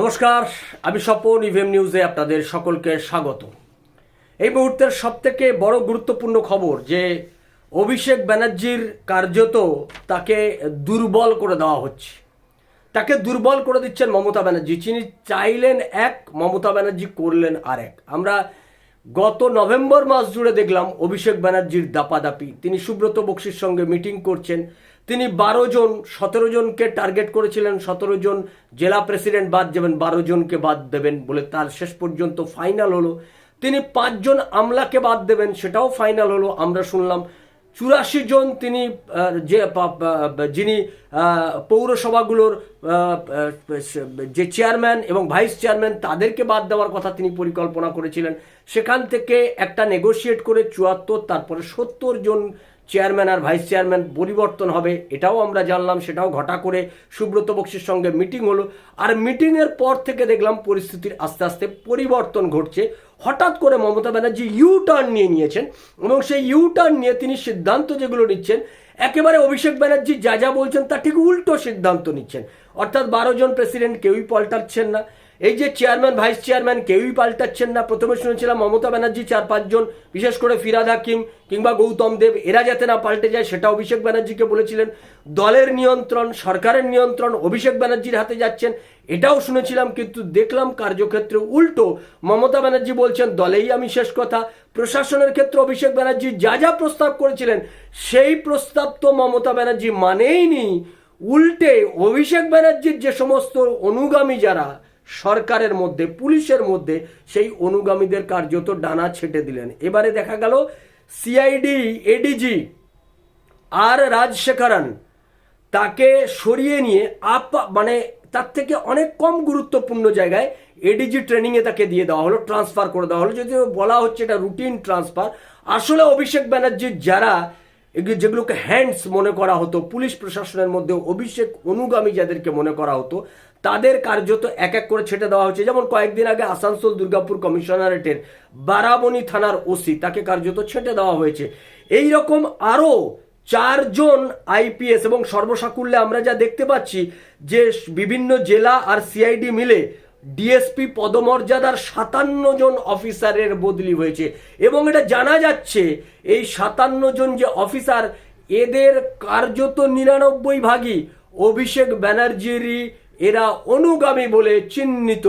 নমস্কার, আমি স্বপন ইভিএম নিউজে আপনাদের সকলকে স্বাগত। এই মুহূর্তের সবথেকে বড় গুরুত্বপূর্ণ খবর যে, অভিষেক ব্যানার্জির কার্যত তাকে দুর্বল করে দেওয়া হচ্ছে। তাকে দুর্বল করে দিচ্ছেন মমতা ব্যানার্জি। তিনি চাইলেন এক, মমতা ব্যানার্জি করলেন আরেক। আমরা গত নভেম্বর মাস জুড়ে দেখলাম অভিষেক ব্যানার্জির দাপাদাপি। তিনি সুব্রত বক্সির সঙ্গে মিটিং করছেন। তিনি বারো জন, সতেরো জনকে টার্গেট করেছিলেন, সতেরো জন জেলা প্রেসিডেন্ট বাদ যাবেন বারো জনকে বাদ দেবেন বলে তার শেষ পর্যন্ত ফাইনাল হলো। তিনি পাঁচজন আমলাকে বাদ দেবেন, সেটাও ফাইনাল হলো, আমরা শুনলাম। চুরাশি জন তিনি যে যিনি পৌরসভাগুলোর যে চেয়ারম্যান এবং ভাইস চেয়ারম্যান তাদেরকে বাদ দেওয়ার কথা তিনি পরিকল্পনা করেছিলেন। সেখান থেকে একটা নেগোশিয়েট করে চুয়াত্তর, তারপরে সত্তর জন চেয়ারম্যান আর ভাইস চেয়ারম্যান পরিবর্তন হবে, এটাও আমরা জানলাম, সেটাও ঘটা করে সুব্রত বক্সির সঙ্গে মিটিং হলো। আর মিটিংয়ের পর থেকে দেখলাম পরিস্থিতির আস্তে আস্তে পরিবর্তন ঘটছে। হঠাৎ করে মমতা ব্যানার্জি ইউ টার্ন নিয়ে নিয়েছেন এবং সেই ইউ টার্ন নিয়ে তিনি সিদ্ধান্ত যেগুলো নিচ্ছেন, একেবারে অভিষেক ব্যানার্জি যা যা বলছেন তা ঠিক উল্টো সিদ্ধান্ত নিচ্ছেন। অর্থাৎ বারো জন প্রেসিডেন্ট কেউই পাল্টাচ্ছেন না। এই যে চেয়ারম্যান ভাইস চেয়ারম্যান কেউই পাল্টাচ্ছেন না। প্রথমে শুনেছিলাম মমতা ব্যানার্জি চার পাঁচজন বিশেষ করে ফিরাদ হাকিম কিংবা গৌতম দেব, এরা যাতে না পাল্টে যায় সেটা অভিষেক ব্যানার্জিকে বলেছিলেন। দলের নিয়ন্ত্রণ, সরকারের নিয়ন্ত্রণ, অভিষেক ব্যানার্জির হাতে যাচ্ছেন, এটাও শুনেছিলাম, কিন্তু দেখলাম কার্যক্ষেত্রে উল্টো। মমতা ব্যানার্জি বলছেন, দলেই আমি শেষ কথা। প্রশাসনের ক্ষেত্রে অভিষেক ব্যানার্জি যা যা প্রস্তাব করেছিলেন, সেই প্রস্তাব তো মমতা ব্যানার্জি মানেইনি উল্টে অভিষেক ব্যানার্জির যে সমস্ত অনুগামী যারা সরকারের মধ্যে, পুলিশের মধ্যে সেই অনুগামীদের কার্যত ডানা ছেটে দিলেন। এবারে দেখা গেল সিআইডি এডিজি আর রাজশেখরন তাকে সরিয়ে নিয়ে আপ মানে তার থেকে অনেক কম গুরুত্বপূর্ণ জায়গায় এডিজি ট্রেনিংয়ে তাকে দিয়ে দেওয়া হলো ট্রান্সফার করে দেওয়া হলো। যদিও বলা হচ্ছে এটা রুটিন ট্রান্সফার আসলে অভিষেক ব্যানার্জির যারা যেগুলোকে হ্যান্ডস মনে করা হতো, পুলিশ প্রশাসনের মধ্যে অভিষেক অনুগামী যাদেরকে মনে করা হতো, তাদের কার্যত এক এক করে ছেটে দেওয়া হচ্ছে যেমন কয়েকদিন আগে আসানসোল দুর্গাপুর কমিশনারেটের বারাবণী থানার ওসি তাকে কার্যত ছেটে দেওয়া হয়েছে। এই রকম আরও চারজন আইপিএস এবং সর্বসাকুল্যে আমরা যা দেখতে পাচ্ছি যে বিভিন্ন জেলা আর সিআইডি মিলে ডিএসপি পদমর্যাদার সাতান্ন জন অফিসারের বদলি হয়েছে। এবং এটা জানা যাচ্ছে, এই সাতান্ন জন যে অফিসার, এদের কার্যত নিরানব্বই ভাগই অভিষেক ব্যানার্জিরই, এরা অনুগামী বলে চিহ্নিত।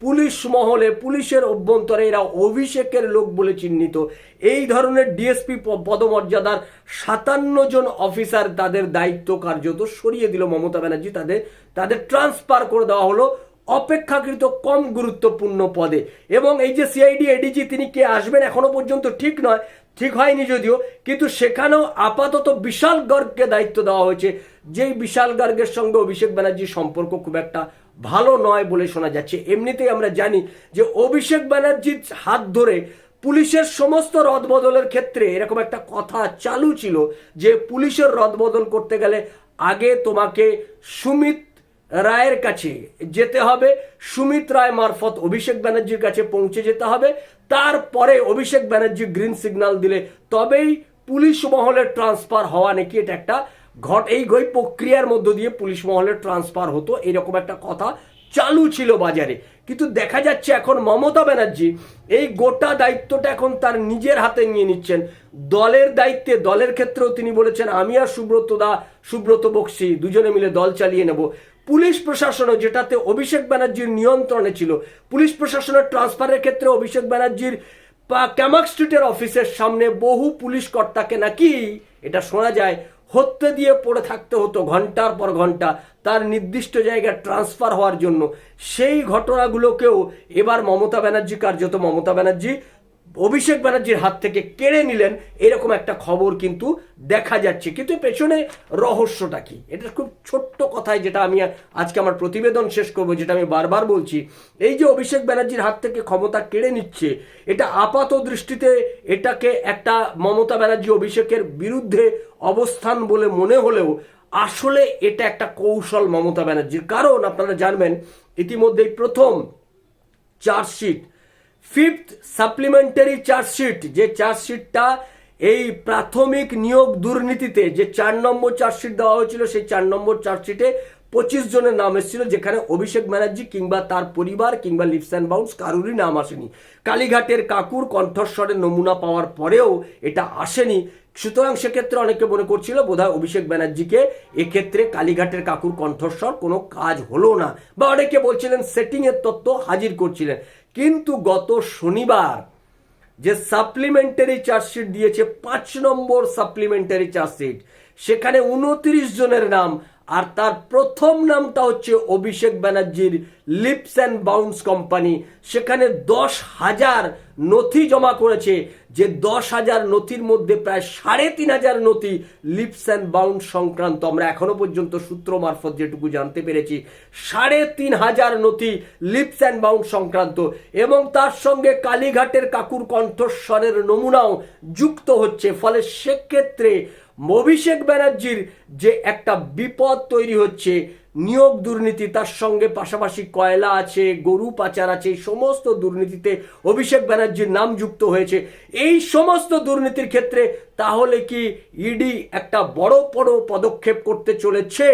পুলিশ মহলে, পুলিশের অভ্যন্তরে এরা অভিষেকের লোক বলে চিহ্নিত। এই ধরনের ডিএসপি পদমর্যাদার সাতান্ন জন অফিসার তাদের দায়িত্ব কার্যত সরিয়ে দিল মমতা ব্যানার্জি। তাদের তাদের ট্রান্সফার করে দেওয়া হলো। অপেক্ষাকৃত কম গুরুত্বপূর্ণ পদে। এবং এই যে সিআইডি এডিজি তিনি কে আসবেন এখনও পর্যন্ত ঠিক নয়, ঠিক হয়নি যদিও, কিন্তু সেখানেও আপাতত বিশাল গর্গকে দায়িত্ব দেওয়া হয়েছে। যেই বিশাল গর্গের সঙ্গে অভিষেক ব্যানার্জির সম্পর্ক খুব একটা ভালো নয় বলে শোনা যাচ্ছে। এমনিতেই আমরা জানি যে অভিষেক ব্যানার্জির হাত ধরে পুলিশের সমস্ত রদবদলের ক্ষেত্রে এরকম একটা কথা চালু ছিল যে পুলিশের রদবদল করতে গেলে আগে তোমাকে সুমিত রায়ের কাছে যেতে হবে। সুমিত রায় মারফত অভিষেক ব্যানার্জির কাছে পৌঁছে যেতে হবে। তারপরে অভিষেক ব্যানার্জি গ্রিন সিগন্যাল দিলে তবেই পুলিশ মহলের ট্রান্সফার হওয়া নাকি এটা একটা ঘট, এই ঘই প্রক্রিয়ার মধ্য দিয়ে পুলিশ মহলের ট্রান্সফার হতো, এরকম একটা কথা চালু ছিল বাজারে। কিন্তু দেখা যাচ্ছে এখন মমতা ব্যানার্জি এই গোটা দায়িত্বটা এখন তার নিজের হাতে নিয়ে নিচ্ছেন। দলের দায়িত্বে, দলের ক্ষেত্রেও তিনি বলেছেন, আমি আর সুব্রত দা, সুব্রত বক্সি দুজনে মিলে দল চালিয়ে নেব। পুলিশ প্রশাসনও যেটাতে অভিষেক ব্যানার্জির নিয়ন্ত্রণে ছিল, পুলিশ প্রশাসনের ট্রান্সফারের ক্ষেত্রে অভিষেক ব্যানার্জির ক্যামাক স্ট্রিটের অফিসের সামনে বহু পুলিশ কর্তাকে নাকি, এটা শোনা যায়, হত্যে দিয়ে পড়ে থাকতে হতো ঘণ্টার পর ঘণ্টা তার নির্দিষ্ট জায়গায় ট্রান্সফার হওয়ার জন্য। সেই ঘটনাগুলোকেও এবার মমতা ব্যানার্জি, কার্যত মমতা ব্যানার্জি অভিষেক ব্যানার্জির হাত থেকে কেড়ে নিলেন এরকম একটা খবর কিন্তু দেখা যাচ্ছে। কিন্তু পেছনে রহস্যটা কি? এটা খুব ছোট্ট কথায় যেটা আমি আজকে আমার প্রতিবেদন শেষ করব, যেটা আমি বারবার বলছি। এই যে অভিষেক ব্যানার্জির হাত থেকে ক্ষমতা কেড়ে নিচ্ছে, এটা আপাত দৃষ্টিতে এটাকে একটা মমতা ব্যানার্জি অভিষেকের বিরুদ্ধে অবস্থান বলে মনে হলেও আসলে এটা একটা কৌশল মমতা ব্যানার্জির। কারণ আপনারা জানবেন, ইতিমধ্যেই প্রথম চার্জশিট ফিফথ সাপ্লিমেন্টারি চার্জশিট যে চার্জশিটটা এই প্রাথমিক নিয়োগ দুর্নীতিতে যে চার নম্বর চার্জশিট দেওয়া হয়েছিল, সেই চার নম্বর চার্জশিটে পঁচিশ জনের নাম এসেছিল, যেখানে অভিষেক ব্যানার্জি কিংবা তার পরিবার কিংবা লিপস অ্যান্ড বাউন্স কারুরই নাম আসেনি। কালীঘাটের কাকুর কণ্ঠস্বরের নমুনা পাওয়ার পরেও এটা আসেনি। সুতরাং সেক্ষেত্রে অনেকে মনে করছিল, বোধহয় অভিষেক ব্যানার্জিকে এক্ষেত্রে কালীঘাটের কাকুর কণ্ঠস্বর কোনো কাজ হলো না। বা অনেকে বলছিলেন সেটিংয়ের তত্ত্ব হাজির করছিলেন। কিন্তু গত শনিবার যে সাপ্লিমেন্টারি চার্জশিট দিয়েছে, পাঁচ নম্বর সাপ্লিমেন্টারি চার্জশিট সেখানে উনত্রিশ জনের নাম আর তার প্রথম নামটা হচ্ছে অভিষেক ব্যানার্জির লিপস অ্যান্ড বাউন্স কোম্পানি। সেখানে দশ হাজার নথি জমা করেছে। যে দশ হাজার নথির মধ্যে প্রায় সাড়ে তিন হাজার নথি লিপস অ্যান্ড বাউন্স সংক্রান্ত। আমরা এখনও পর্যন্ত সূত্র মারফত যেটুকু জানতে পেরেছি, সাড়ে তিন হাজার নথি লিপস অ্যান্ড বাউন্স সংক্রান্ত। এবং তার সঙ্গে কালীঘাটের কাকুর কণ্ঠস্বরের নমুনাও যুক্ত হচ্ছে। ফলে সেক্ষেত্রে অভিষেক ব্যানার্জির যে একটা বিপদ তৈরি হচ্ছে, নিয়োগ দুর্নীতি, তার সঙ্গে পাশাপাশি কয়লা আছে, গরু পাচার আছে সমস্ত দুর্নীতিতে অভিষেক ব্যানার্জির নাম যুক্ত হয়েছে। এই সমস্ত দুর্নীতির ক্ষেত্রে তাহলে কি ইডি একটা বড় বড় পদক্ষেপ করতে চলেছে?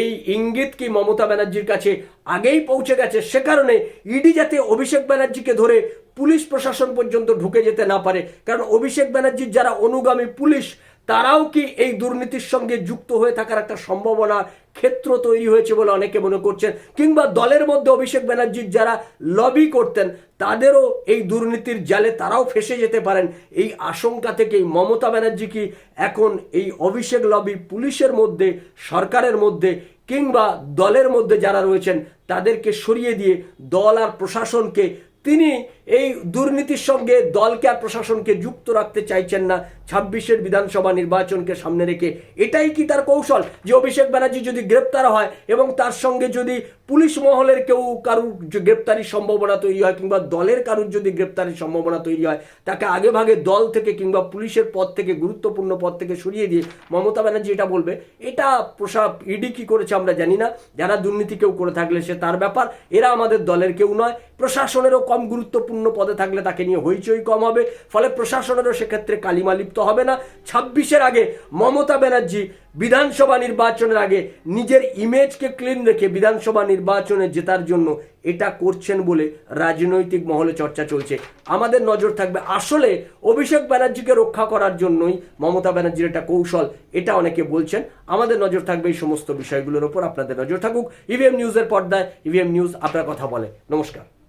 এই ইঙ্গিত কি মমতা ব্যানার্জির কাছে আগেই পৌঁছে গেছে? সে কারণে ইডি যাতে অভিষেক ব্যানার্জিকে ধরে পুলিশ প্রশাসন পর্যন্ত ঢুকে যেতে না পারে, কারণ অভিষেক ব্যানার্জির যারা অনুগামী পুলিশ তারাও কি এই দুর্নীতির সঙ্গে যুক্ত হয়ে থাকার একটা সম্ভাবনা ক্ষেত্র তৈরি হয়েছে বলে অনেকে মনে করছেন? কিংবা দলের মধ্যে অভিষেক ব্যানার্জির যারা লবি করতেন, তাদেরও এই দুর্নীতির জালে তারাও ফেসে যেতে পারেন? এই আশঙ্কা থেকেই মমতা ব্যানার্জি কি এখন এই অভিষেক লবি পুলিশের মধ্যে, সরকারের মধ্যে, কিংবা দলের মধ্যে যারা রয়েছেন, তাদেরকে সরিয়ে দিয়ে দল আর প্রশাসনকে তিনি এই দুর্নীতির সঙ্গে দলকে আর প্রশাসনকে যুক্ত রাখতে চাইছেন না। ছাব্বিশের বিধানসভা নির্বাচনকে সামনে রেখে। এটাই কি তার কৌশল? যে অভিষেক ব্যানার্জি যদি গ্রেপ্তার হয় এবং তার সঙ্গে যদি পুলিশ মহলের কেউ কারুর গ্রেপ্তারির সম্ভাবনা তৈরি হয় কিংবা দলের কারুর যদি গ্রেপ্তারির সম্ভাবনা তৈরি হয়, তাকে আগে ভাগে দল থেকে কিংবা পুলিশের পদ থেকে, গুরুত্বপূর্ণ পদ থেকে সরিয়ে দিয়ে মমতা ব্যানার্জি এটা বলবে। এটা প্রসাব ইডি কি করেছে আমরা জানি না। যারা দুর্নীতি কেউ করে থাকলে সে তার ব্যাপার। এরা আমাদের দলের কেউ নয়। প্রশাসনেরও কম গুরুত্বপূর্ণ পদে থাকলে তাকে নিয়ে হইচই কম হবে। ফলে প্রশাসনেরও সেক্ষেত্রে কালিমা লিপ্ত হবে না। ছাব্বিশের আগে মমতা ব্যানার্জি বিধানসভা নির্বাচনের আগে নিজের ইমেজকে ক্লিন রেখে বিধানসভা নির্বাচনে জেতার জন্য এটা করছেন বলে রাজনৈতিক মহলে চর্চা চলছে। আমাদের নজর থাকবে আসলে অভিষেক ব্যানার্জিকে রক্ষা করার জন্যই মমতা ব্যানার্জির একটা কৌশল, এটা অনেকে বলছেন। আমাদের নজর থাকবে এই সমস্ত বিষয়গুলোর ওপর। আপনাদের নজর থাকুক ইভিএম নিউজের পর্দায়। ইভিএম নিউজ আপনার কথা বলে। নমস্কার।